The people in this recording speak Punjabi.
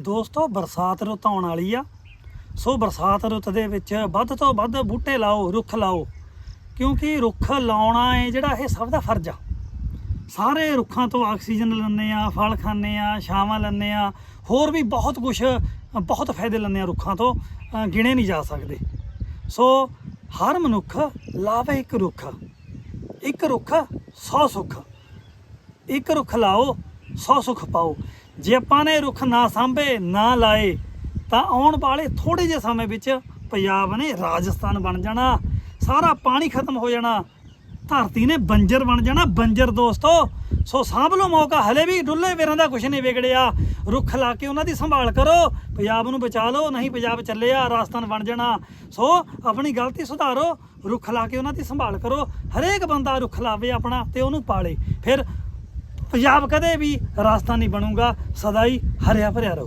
ਦੋਸਤੋ, ਬਰਸਾਤ ਰੁੱਤ ਆਉਣ ਵਾਲੀ ਆ। ਸੋ ਬਰਸਾਤ ਰੁੱਤ ਦੇ ਵਿੱਚ ਵੱਧ ਤੋਂ ਵੱਧ ਬੂਟੇ ਲਾਓ, ਰੁੱਖ ਲਾਓ। ਕਿਉਂਕਿ ਰੁੱਖ ਲਾਉਣਾ ਹੈ ਜਿਹੜਾ ਇਹ ਸਭ ਦਾ ਫਰਜ਼ ਆ। ਸਾਰੇ ਰੁੱਖਾਂ ਤੋਂ ਆਕਸੀਜਨ ਲੈਂਦੇ ਆ, ਫਲ ਖਾਂਦੇ ਆ, ਛਾਵਾਂ ਲੈਂਦੇ ਆ। ਹੋਰ ਵੀ ਬਹੁਤ ਕੁਝ ਬਹੁਤ ਫਾਇਦੇ ਲੈਂਦੇ ਆ ਰੁੱਖਾਂ ਤੋਂ ਗਿਣੇ ਨਹੀਂ ਜਾ ਸਕਦੇ। ਸੋ ਹਰ ਮਨੁੱਖ ਲਾਵੇ ਇੱਕ ਰੁੱਖ। ਇੱਕ ਰੁੱਖ 100 ਸੁੱਖ। ਇੱਕ ਰੁੱਖ ਲਾਓ ਸੌ ਸੁੱਖ ਪਾਓ। ਜੇ ਆਪਾਂ ਨੇ ਰੁੱਖ ਨਾ ਸਾਂਭੇ, ਨਾ ਲਾਏ, ਤਾਂ ਆਉਣ ਵਾਲੇ ਥੋੜੇ ਜਿਹੇ ਸਮੇਂ ਵਿੱਚ ਪੰਜਾਬ ਨੇ ਰਾਜਸਥਾਨ ਬਣ ਜਾਣਾ, ਸਾਰਾ ਪਾਣੀ ਖਤਮ ਹੋ ਜਾਣਾ, ਧਰਤੀ ਨੇ ਬੰਜਰ ਬਣ ਜਾਣਾ। ਬੰਜਰ ਦੋਸਤੋ, ਸੋ ਸਾਂਭ ਲਓ ਮੌਕਾ, ਹਲੇ ਵੀ ਡੁੱਲੇ ਵੇਰਾਂ ਦਾ ਕੁਝ ਨਹੀਂ ਵਿਗੜਿਆ। ਰੁੱਖ ਲਾ ਕੇ ਉਹਨਾਂ ਦੀ ਸੰਭਾਲ ਕਰੋ, ਪੰਜਾਬ ਨੂੰ ਬਚਾ ਲਓ, ਨਹੀਂ ਪੰਜਾਬ ਚੱਲਿਆ, ਰਾਜਸਥਾਨ ਬਣ ਜਾਣਾ। ਸੋ ਆਪਣੀ ਗਲਤੀ ਸੁਧਾਰੋ, ਰੁੱਖ ਲਾ ਕੇ ਉਹਨਾਂ ਦੀ ਸੰਭਾਲ ਕਰੋ। ਹਰੇਕ ਬੰਦਾ ਰੁੱਖ ਲਾਵੇ ਆਪਣਾ ਤੇ ਉਹਨੂੰ ਪਾਲੇ। ਫਿਰ ਪੰਜਾਬ ਕਦੇ ਵੀ ਰਾਜਸਥਾਨ ਨਹੀਂ ਬਣੂਗਾ ਸਦਾ ਹੀ ਹਰਿਆ ਭਰਿਆ ਰਹੂ।